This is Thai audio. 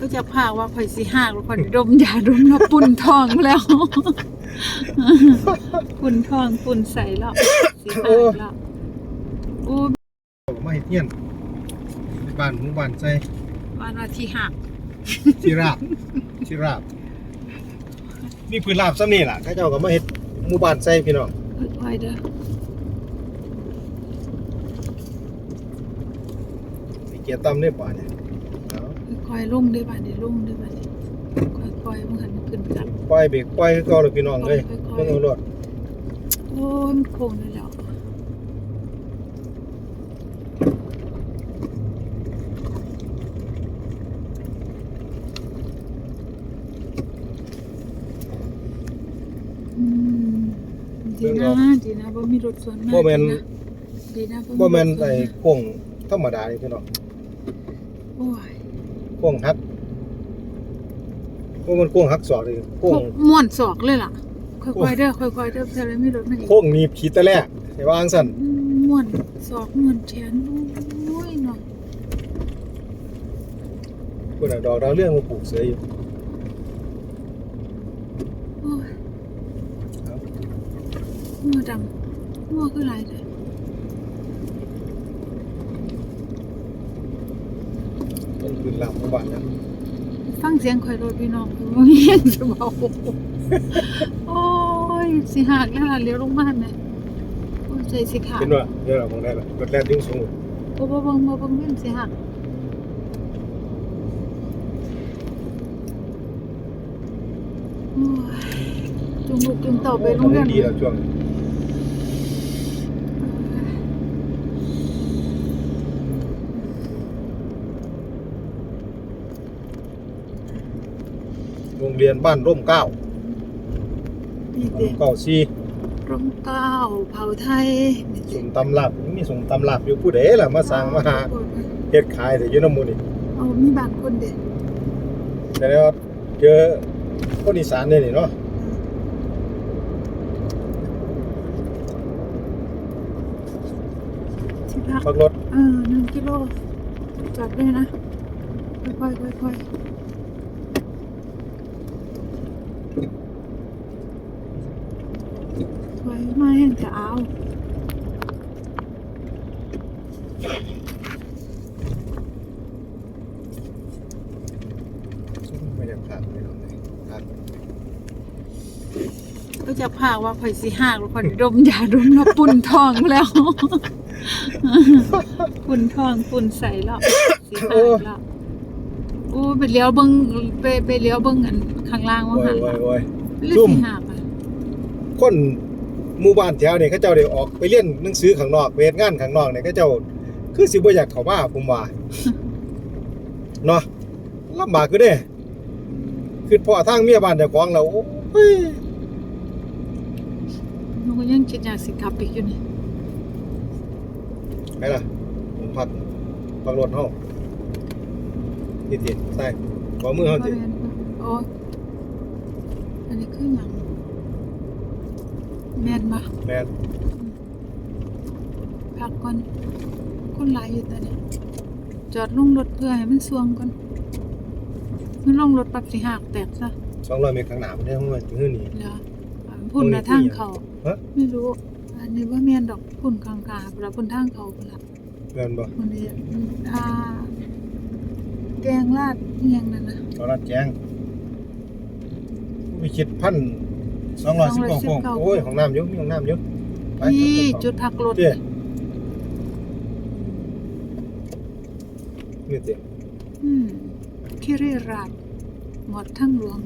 ก็จะพากว่าข่อยสิหากแล้วข่อยดมยาดมแล้วปุ่นทองแล้วปุ่นทองปุ่นใสแล้วสิหากแล้วโอ้มาเฮ็ดเฮียนบ้านหมู่บ้านใจวันว่าที่หักที่ราบที่ราบมีพื้นราบซ้ำนี่ล่ะเขาเจ้าก็มาเฮ็ดหมู่บ้านใจพี่น้องค่อยๆเด้อสิเกียรติต่ำได้ป่าเนี่ยเอาค่ อยๆลงได้อบัดนี้ลงได้อบัดนี้ค่อยๆมันหันมาขึ้นกันปล่อยเบรกปล่อยคือเก่าเลยพี่น้องเลยค่อยๆเบิ่งเอารถโอ้ยมันโค้งได้แล้วอืมดีนะดีนะบ่มีรถสวนมาบ่แม่นดีนะบ่แม่นรถสวไอ้โค้งธรรมดานี่พี่น้องโอ้ย โค้งหักบ่มันโค้งหักศอกเลยโค้งม่วนศอกเลยล่ะ ค่อยๆเด้อค่อยๆเด้อแต่เลยมีรถมาอีกโค้งหนีบขีดตะแลให้วางซั่นอืมม่วนศอกม่วนแขนโอ้ยเนาะพุ่นน่ะดอกดาวเรืองมาปลูกเสืออยู่โอ้ยครับหัวดำหัวคือหลายเลย มัน ขึ้นลำหมู่บ้านนะฟังเสียงข่อยรถพี่น้องโอ้ยยังจะเบาโอ้ยสิหักแล้วล่ะเลี้ยวลงมาเนี่ยโอ้ยใจสิขาดเห็นว่าเดี๋ยวเราคงได้ละรถแล่นยิ่งสูงโอ้บ่เบิ่งบ่เบิ่งเบิ่งสิหักโอ้ยจุงลูกจุงเต่าไปโรงเรียนดีแล้วช่วงนี้ โรงเรียนบ้านร่มเกล้านี่เด็กเก้าซีร่มเกล้าเผาไทยนี่สมตำลับมีสมตำลับอยู่ผู้ใดล่ะมาสั่งมาหาเฮ็ดขายแต่อยู่น้ำหมูนี่เอามีบางคนเด็กแต่แล้วาเจอคนอีสานเนี่ยนี่เนาะที่พักพักรถเออหนึ่งกิโลจอดด้วยนะ ค่อยๆค่อยๆ ถอยมาแห้งจะเอาไม่ได้ผ่านไม่ต้องเลยผ่านก็จะพากว่าข่อยสิหากแล้วข่อยดมยาดมแล้วปุ่นทองแล้ว ปุ่นทองปุ่นใสแล้วสิหากแล้วโอ้ไปเลี้ยวเบิ่งไปไปเลี้ยวเบิ่งอัน ข้างล่างว่าโอ้หัยนโอ้ยโอ้ย หรือซุ่มสิหากอะคนหมู่บ้านแถวนี่เขาเจ้าได้ออกไปเรียนหนังสือข้างนอกไปเฮ็ดงานข้างนอกเนี่ยเขาเจ้า คือสิบ่อยากเข้ามาผมว่า เนาะลำบากคือเด้คือพ่อทางเมียบ้านเจ้าของแล้วโอ้ยมันก็ยังคิดอยากสิกลับอีกอยู่นี่ไปล่ะผมพักพักรถเฮาติดๆใช่ขอมือเฮาสิโอ้ย อันนี้คือหยังแม่นบ่แม่นพักก่อน คนหลายอยู่ตอนนี้จอดลงรถเพื่อให้มันสวงก่อนมันลงรถปับสิหักแตกซะ200เมตรข้างหน้ามันได้ห้องว่าถึงนี่แล้วอันพุ่นละทางเขาฮะไม่รู้ อันนี้ว่าแม่นดอกพุ่นกลางกาแล้วพุ่นทางเขาพุ่นละแม่นบ่พุ่นนี้อ่าแกงลาดเอียงนั่นนะตอ นรัดแจ้งผู้พิชิตพัน219โค้งโอ้ยห้องน้ำอยู่มีห้องน้ำอยู่ไปนี่จุดพักรถเด้นี่เด้อืมคิริราชหมดทั้งหลวง